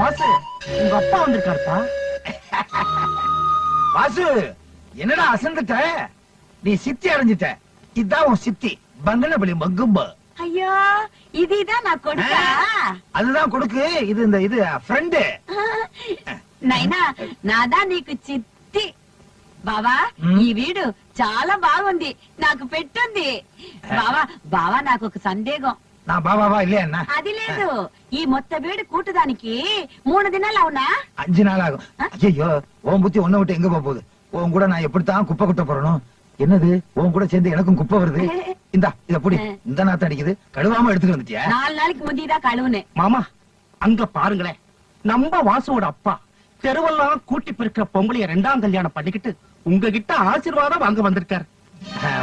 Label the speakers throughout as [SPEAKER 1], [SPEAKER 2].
[SPEAKER 1] வாசு உங்க அப்பா வந்திருக்காருப்பா
[SPEAKER 2] வாசு என்னடா அசந்துட்ட நீ சித்தி அடைஞ்சிட்ட இதான் உன் சித்தி பங்கனபலி மங்கும்ப
[SPEAKER 3] ஐயோ இதுதான் நான் கொடுத்தா
[SPEAKER 2] அதுதான் கொடுக்கு இது இந்த இது ஃப்ரெண்டு
[SPEAKER 3] నైనా నాదా నీకు చిత్తి బావా
[SPEAKER 2] మ్.
[SPEAKER 3] ఈ వీడు చాలా బాగుంది నాకు పెట్టుంది బావా బావా నాకు ఒక సందేహం
[SPEAKER 2] నా బాబావా ఇల్లే అన్న
[SPEAKER 3] అది లేదు ఈ మొత్త వీడు కూటదానికి మూడు దినాలు అవునా
[SPEAKER 2] అంజు నాళాகும் ஐயோ உன் புத்தி ஒன்ன விட்டு எங்க போக போகுது? உன் கூட நான் எப்படித்தான் குப்பை குட்ட போறணும் என்னது உன் கூட சேர்ந்து எனக்கும் குப்பை வருது? இந்தா இத புடி. இந்த நாத்த அடிக்குது. கழுவாம எடுத்துட்டு வந்துட்டியா?
[SPEAKER 3] நாலு நாளைக்கு முந்திதான் கழுவுனேன்.
[SPEAKER 1] மாமா அங்க பாருங்களேன். நம்ம வாசுவோட அப்பா தெருவெல்லாம் கூட்டி பெருக்கிற பொம்பளைய ரெண்டாம் கல்யாணம் பண்ணிக்கிட்டு உங்ககிட்ட ஆசீர்வாதம் வாங்க வந்திருக்காரு.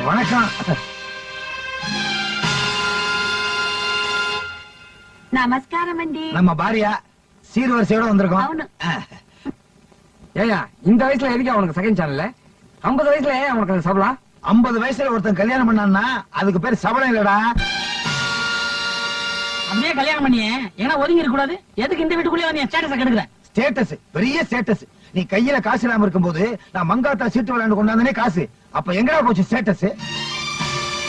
[SPEAKER 2] வணக்கம்.
[SPEAKER 3] నమస్కారం అండి
[SPEAKER 2] நம்ம பாரியா சீர்வரிசையோட வந்திருக்கோம்
[SPEAKER 3] అవును
[SPEAKER 2] அஹ்,
[SPEAKER 4] ஏயா இந்த வயசுல எதுக்கு அவனுக்கு செகண்ட் சேனல்ல ஐம்பது வயசுல ஏன் அவனுக்கு அது சபலா
[SPEAKER 2] ஐம்பது வயசுல ஒருத்தன் கல்யாணம் பண்ணான்னா அதுக்கு பேர் சபலம் இல்லடா
[SPEAKER 5] அப்படியே கல்யாணம் பண்ணியே ஏன்னா ஒதுங்கி இருக்க கூடாது எதுக்கு இந்த வீட்டுக்குள்ளே வந்து ஸ்டேட்டஸ் கெடுக்கிற
[SPEAKER 2] ஸ்டேட்டஸ் பெரிய ஸ்டேட்டஸ் நீ கையில காசு இல்லாம இருக்கும்போது நான் மங்காத்தா சீட்டு விளையாண்டு கொண்டாந்தனே காசு அப்ப எங்கடா போச்சு ஸ்டேட்டஸ்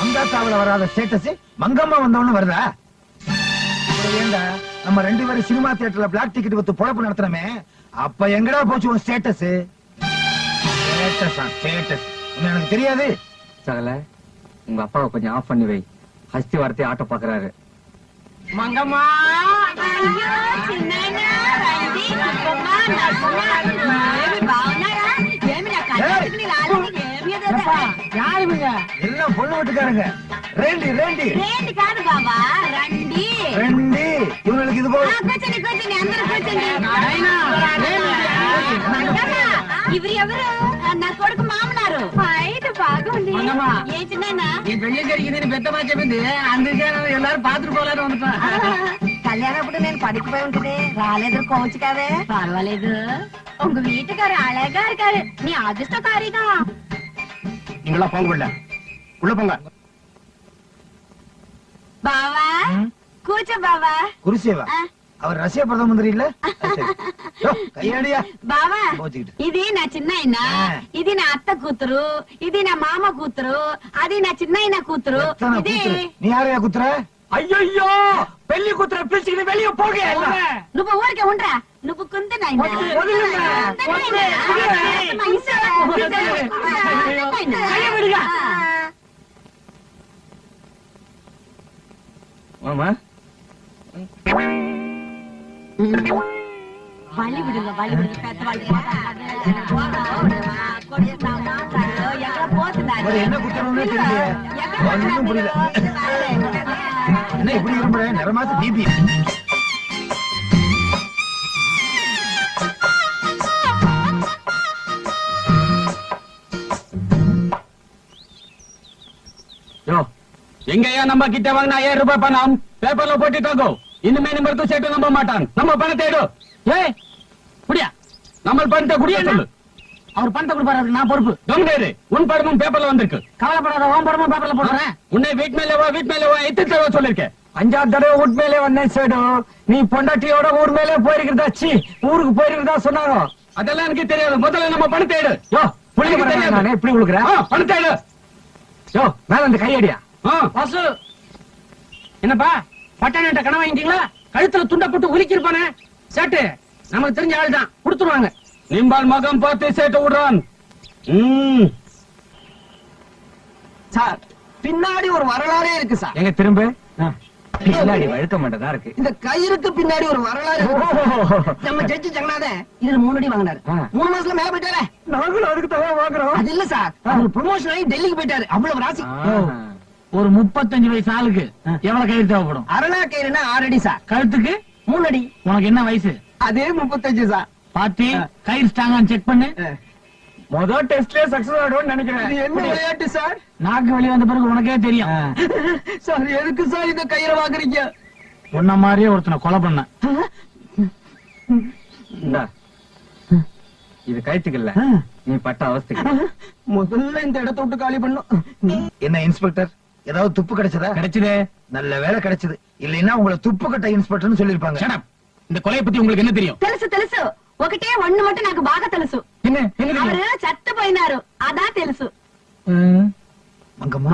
[SPEAKER 2] மங்காத்தாவுல வராத ஸ்டேட்டஸ் மங்கம்மா வந்தவொன்னு வருதா ஏண்டா நம்ம ரெண்டு பேரும் சினிமா தியேட்டர்ல பிளாக் டிக்கெட் வித்து பொழப்பு நடத்துறமே அப்ப எங்கடா போச்சு உன் ஸ்டேட்டஸ் ஸ்டேட்டஸா ஸ்டேட்டஸ் எனக்கு தெரியாது.
[SPEAKER 4] சகல உங்க அப்பாவை கொஞ்சம் ஆஃப் பண்ணி வை. ஹஸ்தி வார்த்தை ஆட்ட பாக்குறாரு
[SPEAKER 5] மங்கம்மா! யாருங்க
[SPEAKER 2] எல்லாம் பொண்ணு வீட்டுக்காரங்க ரெண்டி ரெண்டி
[SPEAKER 3] రేండి కాదు బాబా రండి
[SPEAKER 2] ரெண்டி இவங்களுக்கு இது
[SPEAKER 3] ఆ,
[SPEAKER 2] போல
[SPEAKER 3] కూర్చోండి కూర్చోండి అందరూ కూర్చోండి
[SPEAKER 5] నాయనా,
[SPEAKER 3] మంగమ్మ, ఇవరు ఎవరు నా కొడుకు మామనారు ఐదు బాగుంది
[SPEAKER 5] మంగమ్మ.
[SPEAKER 3] ఏ చిన్న
[SPEAKER 5] ఈ పెళ్లి జరిగిందని పెద్దమా చెప్పింది అందుకే ఎల్లారు పాత్ర పోలేరు అనుకో
[SPEAKER 3] కళ్యాణప్పుడు నేను పడికిపోయి ఉంటుంది రాలేదు కోచ్ కాదే పర్వాలేదు உங்க வீட்டுக்காரு அழகா இருக்காரு நீ அதிர்ஷ்டக்காரிதான்
[SPEAKER 1] நீங்களா போங்க உள்ள உள்ள போங்க.
[SPEAKER 3] பாவா? கூச்ச பாவா?
[SPEAKER 2] குருசேவா? அவர் ரஷ்ய பிரதம மந்திரி இல்ல? கையாடியா.
[SPEAKER 3] பாவா
[SPEAKER 2] இது
[SPEAKER 3] நான் சின்ன ஐனா இது நான் அத்தை கூத்துரு? இது நான் மாமா கூத்துரு? அது
[SPEAKER 2] நான்
[SPEAKER 3] சின்ன
[SPEAKER 2] கூத்துரு? நீ யாரையா கூத்துற?
[SPEAKER 4] అయ్యయ్యో పెళ్లి కూతురు పిలిచి వెళ్ళి పోగే
[SPEAKER 3] నువ్వు ఊరికే ఉండరా నువ్వు
[SPEAKER 4] కొంత
[SPEAKER 3] வழி விடுங்க
[SPEAKER 2] என்ன குத்தணும்னு என்ன இப்படி நிறமாத்து பிபி
[SPEAKER 4] எங்கயா நம்ம கிட்ட வாங்கின ஐயாயிரம் ரூபாய் பணம். பேப்பர்ல போட்டுட்டாங்க இனிமே நிமிடத்து சேர்த்து நம்ப மாட்டான். நம்ம பணத்தை எடு.
[SPEAKER 5] ஏய் குடியா.
[SPEAKER 4] நம்ம பணத்தை குடிய சொல்லு.
[SPEAKER 5] அவர் பணத்தை கொடுப்பாரு நான் பொறுப்பு.
[SPEAKER 4] கம்னேரு உன் படமும் பேப்பர்ல வந்திருக்கு.
[SPEAKER 5] கவலைப்படாத ஓம் படமும் பேப்பர்ல போடுறேன்.
[SPEAKER 4] உன்னை வீட் மேல வா வீட் மேல வா எத்தனை சொல்லிருக்கேன்
[SPEAKER 6] அஞ்சாறு தடவை வீட்டு மேலே வந்தேன் சேடு. நீ பொண்டாட்டியோட ஊர் மேலே போயிருக்கிறதா? சி ஊருக்கு போயிருக்கிறதா சொன்னாங்க.
[SPEAKER 4] அதெல்லாம் எனக்கு தெரியாது. முதல்ல நம்ம பணத்தை எடு.
[SPEAKER 6] யோ புள்ளிக்கு
[SPEAKER 4] தெரியாது.
[SPEAKER 6] நானே யோ மேல அந்த கையடியா
[SPEAKER 5] வாசு. என்னப்பா பட்டாணிட்ட கணம் வாங்கிட்டீங்களா? கழுத்துல துண்ட போட்டு உலுக்கிருப்பானே சேட்டு நமக்கு தெரிஞ்ச ஆள் தான் கொடுத்துருவாங்க.
[SPEAKER 4] நிம்பால் மகம் பார்த்து சேர்த்து விடுறான்.
[SPEAKER 6] சார் பின்னாடி ஒரு வரலாறே இருக்கு சார். எங்க திரும்ப? பின்னாடி வழுக்க மாட்டதா இருக்கு.
[SPEAKER 7] இந்த கயிறுக்கு பின்னாடி ஒரு வரலாறு. நம்ம ஜட்ஜி ஜெகநாதன் இதுல மூணு அடி வாங்கினாரு. மூணு மாசத்துல மேல போயிட்டாரே.
[SPEAKER 6] நாங்களும் அதுக்கு தான் வாங்குறோம்.
[SPEAKER 7] அது இல்ல சார். அவர் ப்ரொமோஷன் ஆகி டெல்லிக்கு போயிட்டாரு. அவ்வளவு ராசி.
[SPEAKER 5] ஒரு முப்பத்தஞ்சு வயசு ஆளுக்கு எவ்வளவு கயிறு தேவைப்படும்?
[SPEAKER 7] அரணா கயிறுனா ஆறு அடி சார்.
[SPEAKER 5] கழுத்துக்கு?
[SPEAKER 7] மூணு அடி.
[SPEAKER 5] உனக்கு என்ன வயசு?
[SPEAKER 7] அதே முப்பத்தஞ்சு சார்.
[SPEAKER 5] பாத்தி கயிறு ஸ்ட்ராங்கான்னு செக் பண்ணு.
[SPEAKER 6] முதல் டெஸ்ட்லயே சக்சஸ் ஆயிடும்னு நினைக்கிறேன்.
[SPEAKER 7] இது என்ன விளையாட்டு சார்?
[SPEAKER 5] நாக்கு வெளியே வந்த பிறகு உனக்கே தெரியும்.
[SPEAKER 7] சார் எதுக்கு சார் இந்த கையில வாங்குறீங்க?
[SPEAKER 5] உன்ன மாதிரியே ஒருத்தனை கொலை பண்ண
[SPEAKER 4] இது கயிற்றுக்கல்ல நீ பட்ட அவஸ்தைக்கு.
[SPEAKER 7] முதல்ல இந்த இடத்த விட்டு காலி பண்ணும்.
[SPEAKER 2] என்ன இன்ஸ்பெக்டர் ஏதாவது துப்பு கிடைச்சதா?
[SPEAKER 5] கிடைச்சதே.
[SPEAKER 2] நல்ல வேலை கிடைச்சது. இல்லைன்னா உங்களை துப்பு கட்ட இன்ஸ்பெக்டர்னு சொல்லிருப்பாங்க
[SPEAKER 4] இந்த கொலையை பத்தி உங்களுக்கு என்ன தெரியும்?
[SPEAKER 3] தெரிசு தெரிசு ఒకటే மட்டும் మట్టు నాకు బాగా తెలుసు. అవరు చచ్చిపోయినారు. అదా తెలుసు.
[SPEAKER 6] మంగమ్మ.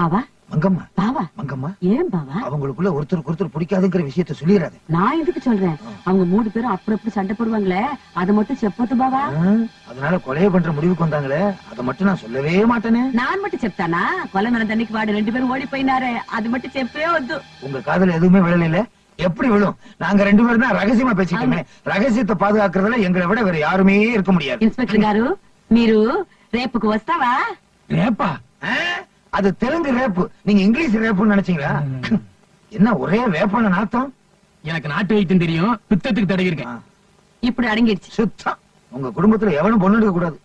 [SPEAKER 2] மங்கம்மா
[SPEAKER 3] பாவா
[SPEAKER 2] மங்கம்மா
[SPEAKER 3] ஏன் பாவா
[SPEAKER 2] அவங்களுக்குள்ள ஒருத்தருக்கு ஒருத்தர் பிடிக்காதுங்கிற விஷயத்த சொல்லிடுறாரு
[SPEAKER 3] நான் எதுக்கு சொல்றேன்? அவங்க மூணு பேரும் அப்புறம் எப்படி சண்டை போடுவாங்களே அதை மட்டும் செப்பத்து பாவா
[SPEAKER 2] அதனால கொலைய பண்ற முடிவுக்கு வந்தாங்களே அதை மட்டும் நான் சொல்லவே மாட்டேனே.
[SPEAKER 3] நான் மட்டும் செப்தானா கொலை நடந்த தண்ணிக்கு வாடு ரெண்டு பேரும் ஓடி போயினாரு அது மட்டும் செப்பே வந்து
[SPEAKER 2] உங்க காதல எதுவுமே விழல எப்படி விழும்? நாங்க ரெண்டு பேரும் தான் ரகசியமா பேசிக்கோமே ரகசியத்தை பாதுகாக்கிறதுல எங்களை விட வேற யாருமே இருக்க முடியாது.
[SPEAKER 3] இன்ஸ்பெக்டர் గారు మీరు రేపుకు వస్తావా
[SPEAKER 6] ரேப்பா?
[SPEAKER 2] அது தெலுங்கு ரேப்பு. நீங்க இங்கிலீஷ் ரேப்புன்னு நினைச்சீங்களா? என்ன ஒரே வேப்பான நாத்தம்?
[SPEAKER 4] எனக்கு நாட்டு வைத்தியம் தெரியும். பித்தத்துக்கு தடவி இருக்கேன்.
[SPEAKER 3] ఇప్పుడు అడిగిడ్చి
[SPEAKER 2] சுத்தம். உங்க குடும்பத்துல எவனும் பொண்ணு எடுக்க கூடாது